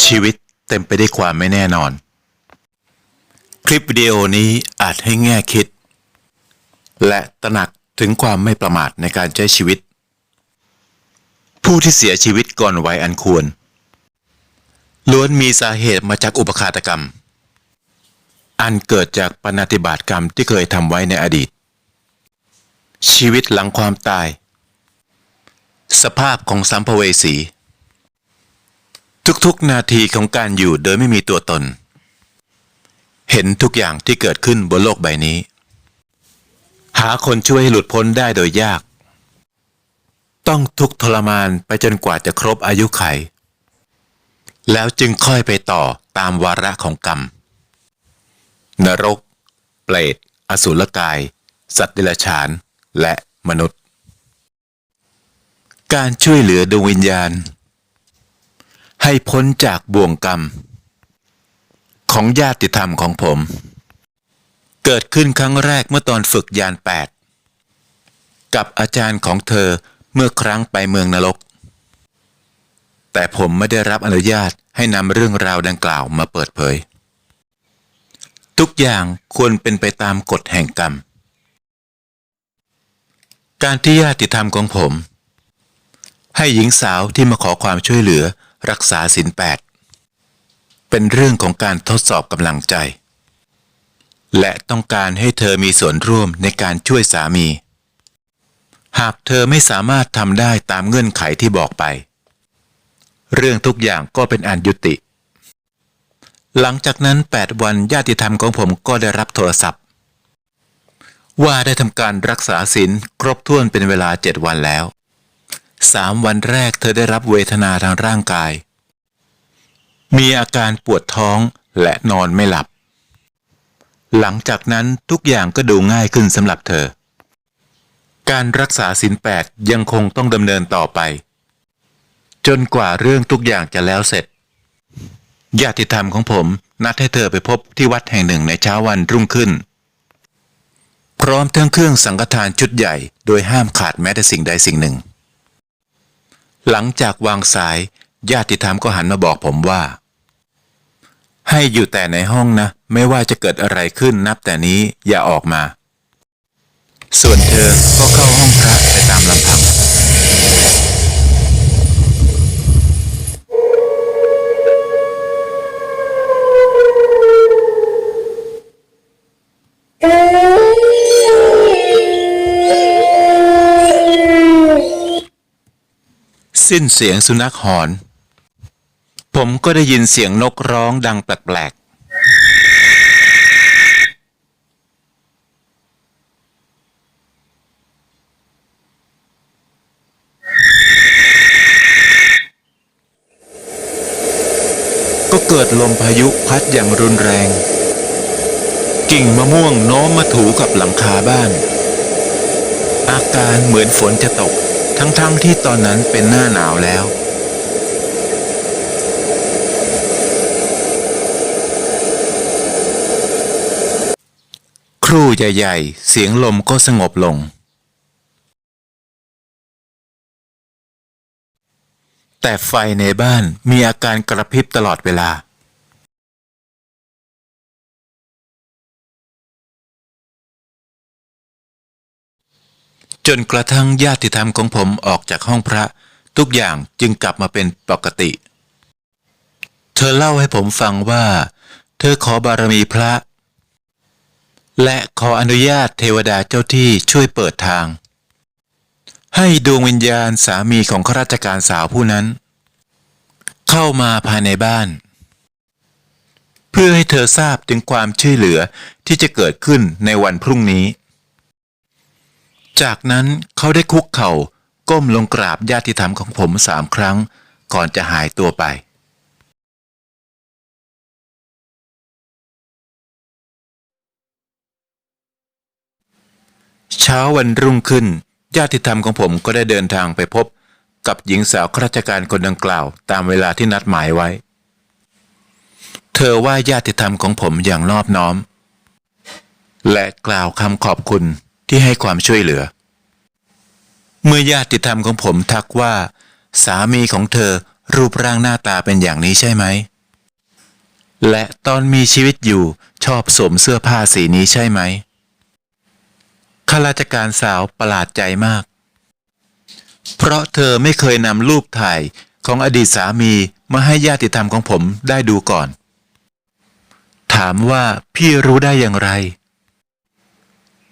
ชีวิตเต็มไปด้วยความไม่แน่นอน คลิปวิดีโอนี้อาจให้แง่คิด และตระหนักถึงความไม่ประมาทในการใช้ชีวิต ผู้ที่เสียชีวิตก่อนวัยอันควร ล้วนมีสาเหตุมาจากอุปคาตกรรม อันเกิดจากปณติบาตกรรมที่เคยทำไว้ในอดีต ชีวิตหลังความตาย สภาพของสัมภเวสี ทุกๆ นาทีของการอยู่โดยไม่มีตัวตน เห็นทุกอย่างที่เกิดขึ้นบนโลกใบนี้ หาคนช่วยให้หลุดพ้นได้โดยยาก ต้องทุกข์ทรมานไปจนกว่าจะครบอายุไข แล้วจึงค่อยไปต่อตามวาระของกรรม นรก เปรตอสุรกาย สัตว์เดรัจฉาน และมนุษย์ การช่วยเหลือดวงวิญญาณ ให้พ้นจากบ่วงกรรม ของญาติธรรมของผม เกิดขึ้นครั้งแรกเมื่อตอนฝึกยานแปดกับอาจารย์ของเธอเมื่อครั้งไปเมืองนรก แต่ผมไม่ได้รับอนุญาตให้นำเรื่องราวดังกล่าวมาเปิดเผย ทุกอย่างควรเป็นไปตามกฎแห่งกรรม การที่ญาติธรรมของผม ให้หญิงสาวที่มาขอความช่วยเหลือ รักษาศีลแปดเป็นเรื่องของการทดสอบกำลังใจ และต้องการให้เธอมีส่วนร่วมในการช่วยสามี หากเธอไม่สามารถทำได้ตามเงื่อนไขที่บอกไป เรื่องทุกอย่างก็เป็นอันยุติ หลังจากนั้น 8 วันญาติธรรมของผมก็ได้รับโทรศัพท์ ว่าได้ทำการรักษาศีลครบถ้วนเป็นเวลาเจ็ดวันแล้ว สามวันแรกเธอได้รับเวทนาทางร่างกาย มีอาการปวดท้องและนอนไม่หลับ หลังจากนั้นทุกอย่างก็ดูง่ายขึ้นสำหรับเธอ การรักษาศีลแปดยังคงต้องดำเนินต่อไป จนกว่าเรื่องทุกอย่างจะแล้วเสร็จญาติธรรมของผมนัดให้เธอไปพบที่วัดแห่งหนึ่งในเช้าวันรุ่งขึ้น พร้อมทั้งเครื่องสังฆทานชุดใหญ่ โดยห้ามขาดแม้แต่สิ่งใดสิ่งหนึ่ง หลังจากวางสายญาติธรรมก็หันมาบอกผมว่า ให้อยู่แต่ในห้องนะ ไม่ว่าจะเกิดอะไรขึ้นนับแต่นี้อย่าออกมา ส่วนเธอก็เข้าห้องพระไปตามลำพัง สิ้นเสียงสุนัขหอน ผมก็ได้ยินเสียงนกร้องดังแปลกๆก็เกิดลมพายุพัดอย่างรุนแรง กิ่งมะม่วงโน้มมาถูกับหลังคาบ้าน อาการเหมือนฝนจะตก ทั้งๆทที่ตอนนั้นเป็นหน้าหนาวแล้ว ครู่ใหญ่ๆ เสียงลมก็สงบลง แต่ไฟในบ้านมีอาการกระพริบตลอดเวลา จนกระทั่งญาติธรรมของผมออกจากห้องพระ ทุกอย่างจึงกลับมาเป็นปกติ เธอเล่าให้ผมฟังว่า เธอขอบารมีพระ และขออนุญาตเทวดาเจ้าที่ช่วยเปิดทาง ให้ดวงวิญญาณสามีของข้าราชการสาวผู้นั้น เข้ามาภายในบ้าน เพื่อให้เธอทราบถึงความช่วยเหลือที่จะเกิดขึ้นในวันพรุ่งนี้ จากนั้นเขาได้คุกเข่าก้มลงกราบญาติธรรมของผมสามครั้ง ก่อนจะหายตัวไป เช้าวันรุ่งขึ้น ญาติธรรมของผมก็ได้เดินทางไปพบกับหญิงสาวข้าราชการคนดังกล่าว ตามเวลาที่นัดหมายไว้ เธอว่าญาติธรรมของผมอย่างนอบน้อม และกล่าวคำขอบคุณ ที่ให้ความช่วยเหลือ เมื่อญาติธรรมของผมทักว่า สามีของเธอรูปร่างหน้าตาเป็นอย่างนี้ใช่ไหม และตอนมีชีวิตอยู่ชอบสวมเสื้อผ้าสีนี้ใช่ไหมข้าราชการสาวประหลาดใจมาก เพราะเธอไม่เคยนำรูปถ่ายของอดีตสามีมาให้ญาติธรรมของผมได้ดูก่อน ถามว่าพี่รู้ได้อย่างไร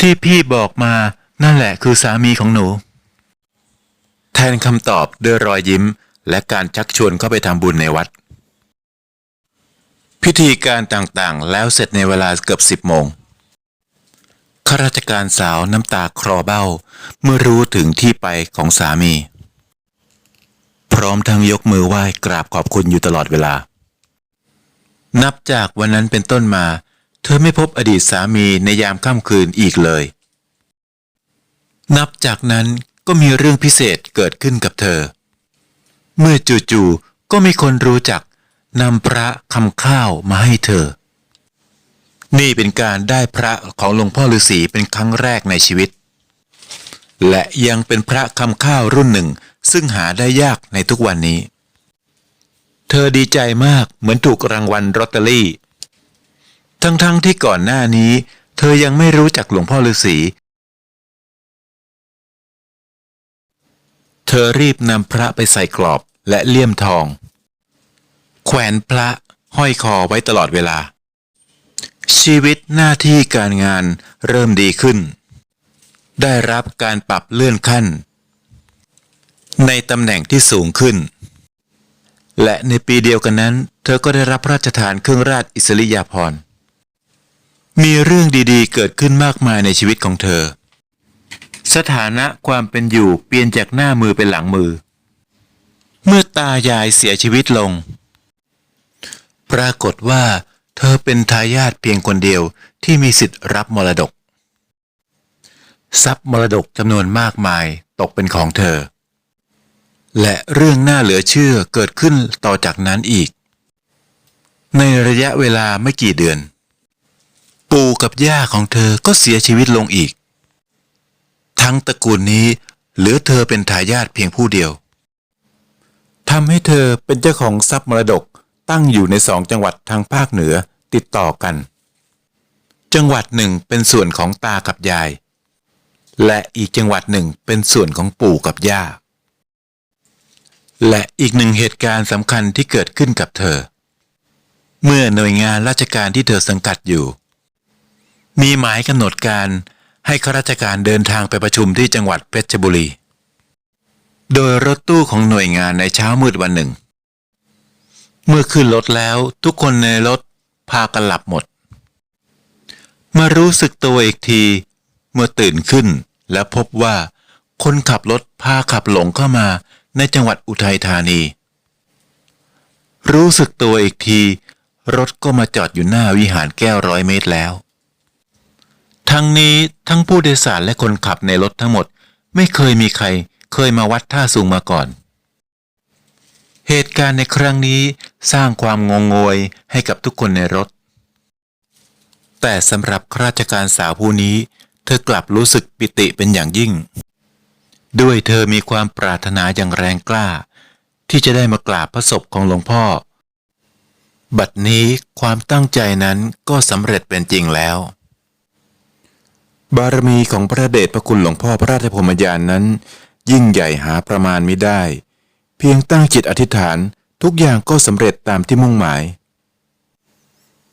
ที่พี่บอกมานั่นแหละคือสามีของหนู แทนคำตอบด้วยรอยยิ้ม และการชักชวนเข้าไปทำบุญในวัด พิธีการต่างๆ แล้วเสร็จในเวลาเกือบสิบโมงข้าราชการสาวน้ำตาคลอเบ้า เมื่อรู้ถึงที่ไปของสามี พร้อมทั้งยกมือไหว้กราบขอบคุณอยู่ตลอดเวลา นับจากวันนั้นเป็นต้นมา ธอไม่พบอดีตสามีในยามค่ำคืนอีกเลย นับจากนั้นก็มีเรื่องพิเศษเกิดขึ้นกับเธอ เมื่อจู่ๆก็มีคนรู้จักนำพระคำข้าวมาให้เธอ นี่เป็นการได้พระของหลวงพ่อฤาษีเป็นครั้งแรกในชีวิต และยังเป็นพระคำข้าวรุ่นหนึ่งซึ่งหาได้ยากในทุกวันนี้ เธอดีใจมากเหมือนถูกรางวัลลอตเตอรี่ ทั้งๆทที่ก่อนหน้านี้ เธอยังไม่รู้จักหลวงพ่อฤาษีเธอรีบนำพระไปใส่กรอบและเลี่ยมทอง แขวนพระห้อยคอไว้ตลอดเวลา ชีวิตหน้าที่การงานเริ่มดีขึ้น ได้รับการปรับเลื่อนขั้น ในตำแหน่งที่สูงขึ้น และในปีเดียวกันนั้น เธอก็ได้รับพระราชทานเครื่องราชอิสริยาภรณ์ มีเรื่องดีๆ เกิดขึ้นมากมายในชีวิตของเธอ สถานะความเป็นอยู่เปลี่ยนจากหน้ามือเป็นหลังมือ เมื่อตายายเสียชีวิตลง ปรากฏว่า เธอเป็นทายาทเพียงคนเดียวที่มีสิทธิ์รับมรดก ทรัพย์มรดกจำนวนมากมายตกเป็นของเธอ และเรื่องน่าเหลือเชื่อเกิดขึ้นต่อจากนั้นอีก ในระยะเวลาไม่กี่เดือน ปู่กับย่าของเธอก็เสียชีวิตลงอีก ทั้งตระกูลนี้เหลือเธอเป็นทายาทเพียงผู้เดียวทำให้เธอเป็นเจ้าของทรัพย์มรดกตั้งอยู่ในสองจังหวัดทางภาคเหนือติดต่อกัน จังหวัดหนึ่งเป็นส่วนของตากับยาย และอีกจังหวัดหนึ่งเป็นส่วนของปู่กับย่า และอีกหนึ่งเหตุการณ์สำคัญที่เกิดขึ้นกับเธอ เมื่อหน่วยงานราชการที่เธอสังกัดอยู่ มีหมายกำหนดการให้ข้าราชการเดินทางไปประชุมที่จังหวัดเพชรบุรี โดยรถตู้ของหน่วยงานในเช้ามืดวันหนึ่ง เมื่อขึ้นรถแล้วทุกคนในรถพากันหลับหมด มารู้สึกตัวอีกที เมื่อตื่นขึ้นและพบว่าคนขับรถพาขับหลงเข้ามาในจังหวัดอุทัยธานี รู้สึกตัวอีกที รถก็มาจอดอยู่หน้าวิหารแก้วร้อยเมตรแล้ว ทั้งนี้ทั้งผู้โดยสารและคนขับในรถทั้งหมด ไม่เคยมีใครเคยมาวัดท่าสูงมาก่อน เหตุการณ์ในครั้งนี้สร้างความงงงวยให้กับทุกคนในรถ แต่สำหรับข้าราชการสาวผู้นี้ เธอกลับรู้สึกปิติเป็นอย่างยิ่ง ด้วยเธอมีความปรารถนาอย่างแรงกล้า ที่จะได้มากราบพระศพของหลวงพ่อ บัดนี้ความตั้งใจนั้นก็สำเร็จเป็นจริงแล้ว บารมีของพระเดชพระคุณหลวงพ่อพระราชพรมยานนั้น ยิ่งใหญ่หาประมาณไม่ได้ เพียงตั้งจิตอธิษฐานทุกอย่างก็สำเร็จตามที่มุ่งหมาย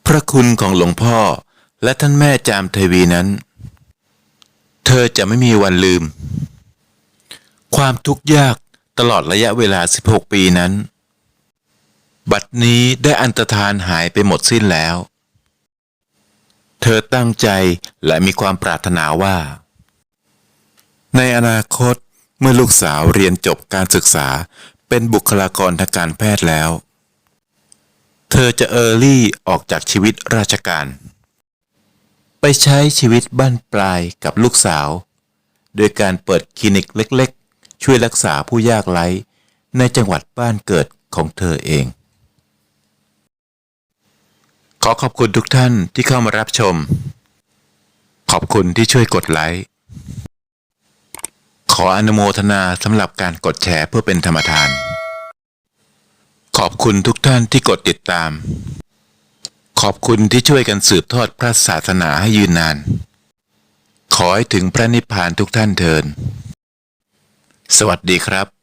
พระคุณของหลวงพ่อและท่านแม่จามเทวีนั้น เธอจะไม่มีวันลืม ความทุกข์ยากตลอดระยะเวลา 16 ปีนั้น บัดนี้ได้อันตรธานหายไปหมดสิ้นแล้ว เธอตั้งใจและมีความปรารถนาว่า ในอนาคตเมื่อลูกสาวเรียนจบการศึกษาเป็นบุคลากรทางการแพทย์แล้ว เธอจะเออร์ลี่ออกจากชีวิตราชการ ไปใช้ชีวิตบ้านปลายกับลูกสาว โดยการเปิดคลินิกเล็กๆ ช่วยรักษาผู้ยากไร้ในจังหวัดบ้านเกิดของเธอเอง ขอขอบคุณทุกท่านที่เข้ามารับชม ขอบคุณที่ช่วยกดไลค์ ขออนุโมทนาสำหรับการกดแชร์เพื่อเป็นธรรมทาน ขอบคุณทุกท่านที่กดติดตาม ขอบคุณที่ช่วยกันสืบทอดพระศาสนาให้ยืนนาน ขอให้ถึงพระนิพพานทุกท่านเทิน สวัสดีครับ